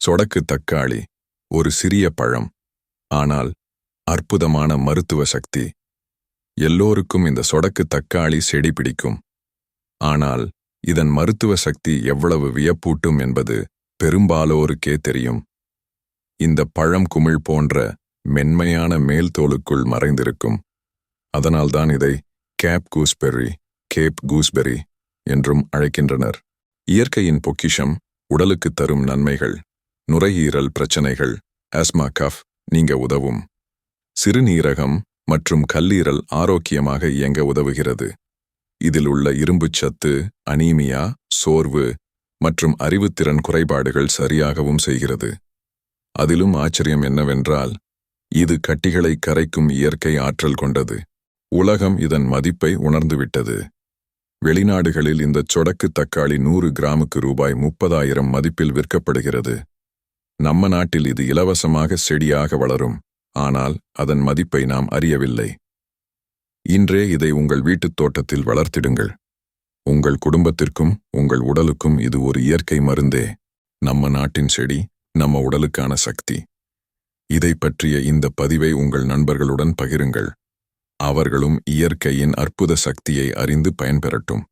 சொடக்கு தக்காளி ஒரு சிறிய பழம் ஆனால் அற்புதமான மருத்துவ சக்தி. எல்லோருக்கும் இந்த சொடக்கு தக்காளி செடி பிடிக்கும். ஆனால் இதன் மருத்துவ சக்தி எவ்வளவு வியப்பூட்டும் என்பது பெரும்பாலோருக்கே தெரியும். இந்த பழம் குமிழ் போன்ற மென்மையான மேல் தோலுக்குள் மறைந்திருக்கும். அதனால்தான் இதை கேப் கூஸ்பெர்ரி கேப் கூஸ்பெர்ரி என்றும் அழைக்கின்றனர். இயற்கையின் பொக்கிஷம் உடலுக்கு தரும் நன்மைகள். நுரையீரல் பிரச்சனைகள் அஸ்மா கஃப் நீங்க உதவும். சிறுநீரகம் மற்றும் கல்லீரல் ஆரோக்கியமாக இயங்க உதவுகிறது. இதில் உள்ள இரும்புச் சத்து அனீமியா சோர்வு மற்றும் அறிவுத்திறன் குறைபாடுகள் சரியாகவும் செய்கிறது. அதிலும் ஆச்சரியம் என்னவென்றால் இது கட்டிகளை கரைக்கும் இயற்கை ஆற்றல் கொண்டது. உலகம் இதன் மதிப்பை உணர்ந்துவிட்டது. வெளிநாடுகளில் இந்த சொடக்கு தக்காளி நூறு கிராமுக்கு ரூபாய் முப்பதாயிரம் மதிப்பில் விற்கப்படுகிறது. நம்ம நாட்டில் இது இலவசமாக செடியாக வளரும். ஆனால் அதன் மதிப்பை நாம் அறியவில்லை. இன்றே இதை உங்கள் வீட்டுத் தோட்டத்தில் வளர்த்திடுங்கள். உங்கள் குடும்பத்திற்கும் உங்கள் உடலுக்கும் இது ஒரு இயற்கை மருந்தே. நம்ம நாட்டின் செடி நம்ம உடலுக்கான சக்தி. இதை பற்றிய இந்த பதிவை உங்கள் நண்பர்களுடன் பகிருங்கள். அவர்களும் இயற்கையின் அற்புத சக்தியை அறிந்து பயன்பெறட்டும்.